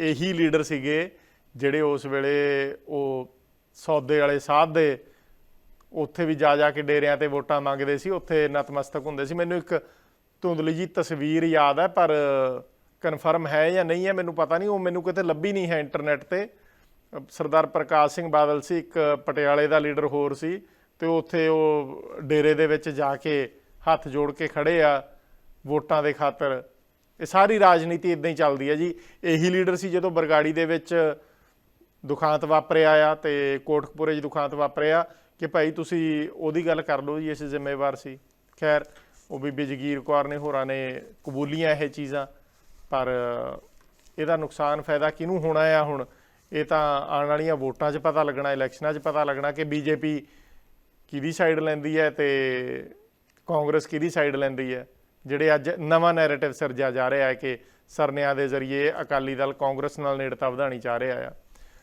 ਇਹੀ ਲੀਡਰ ਸੀਗੇ ਜਿਹੜੇ ਉਸ ਵੇਲੇ ਉਹ ਸੌਦੇ ਵਾਲੇ ਸਾਧ ਦੇ ਉੱਥੇ ਵੀ ਜਾ ਜਾ ਕੇ ਡੇਰਿਆਂ ਤੇ ਵੋਟਾਂ ਮੰਗਦੇ ਸੀ, ਉੱਥੇ ਨਤਮਸਤਕ ਹੁੰਦੇ ਸੀ। ਮੈਨੂੰ ਇੱਕ ਧੁੰਦਲੀ ਜੀ ਤਸਵੀਰ ਯਾਦ ਹੈ, ਪਰ ਕਨਫਰਮ ਹੈ ਜਾਂ ਨਹੀਂ ਹੈ ਮੈਨੂੰ ਪਤਾ ਨਹੀਂ, ਉਹ ਮੈਨੂੰ ਕਿਤੇ ਲੱਭੀ ਨਹੀਂ ਹੈ ਇੰਟਰਨੈਟ ਤੇ। ਸਰਦਾਰ ਪ੍ਰਕਾਸ਼ ਸਿੰਘ ਬਾਦਲ ਸੀ, ਇੱਕ ਪਟਿਆਲੇ ਦਾ ਲੀਡਰ ਹੋਰ ਸੀ ਤੇ ਉੱਥੇ ਉਹ ਡੇਰੇ ਦੇ ਵਿੱਚ ਜਾ ਕੇ ਹੱਥ ਜੋੜ ਕੇ ਖੜੇ ਆ ਵੋਟਾਂ ਦੇ ਖਾਤਰ। ਇਹ ਸਾਰੀ ਰਾਜਨੀਤੀ ਇਦਾਂ ਹੀ ਚੱਲਦੀ ਹੈ ਜੀ। ਇਹੀ ਲੀਡਰ ਸੀ ਜਦੋਂ ਬਰਗਾੜੀ ਦੇ ਵਿੱਚ ਦੁਖਾਂਤ ਵਾਪਰਿਆ ਆ ਤੇ ਕੋਟਕਪੂਰੇ 'ਚ ਦੁਖਾਂਤ ਵਾਪਰਿਆ ਕਿ ਭਾਈ ਤੁਸੀਂ ਉਹਦੀ ਗੱਲ ਕਰ ਲਓ ਜੀ ਇਸ ਜ਼ਿੰਮੇਵਾਰ ਸੀ। ਖੈਰ, ਉਹ ਬੀਬੀ ਜਗੀਰ ਕੌਰ ਨੇ ਹੋਰਾਂ ਨੇ ਕਬੂਲੀਆਂ ਇਹ ਚੀਜ਼ਾਂ, ਪਰ ਇਹਦਾ ਨੁਕਸਾਨ ਫਾਇਦਾ ਕਿਹਨੂੰ ਹੋਣਾ ਆ ਹੁਣ? ਇਹ ਤਾਂ ਆਉਣ ਵਾਲੀਆਂ ਵੋਟਾਂ 'ਚ ਪਤਾ ਲੱਗਣਾ, ਇਲੈਕਸ਼ਨਾਂ 'ਚ ਪਤਾ ਲੱਗਣਾ ਕਿ ਬੀਜੇਪੀ ਕਿਹਦੀ ਸਾਈਡ ਲੈਂਦੀ ਹੈ ਤੇ ਕਾਂਗਰਸ ਕਿਹਦੀ ਸਾਈਡ ਲੈਂਦੀ ਹੈ। ਜਿਹੜੇ ਅੱਜ ਨਵਾਂ ਨੈਰੇਟਿਵ ਸਿਰਜਿਆ ਜਾ ਰਿਹਾ ਹੈ ਕਿ ਸਰਨਿਆਂ ਦੇ ਜ਼ਰੀਏ ਅਕਾਲੀ ਦਲ ਕਾਂਗਰਸ ਨਾਲ ਨੇੜਤਾ ਵਧਾਣੀ ਚਾਹ ਰਿਹਾ ਆ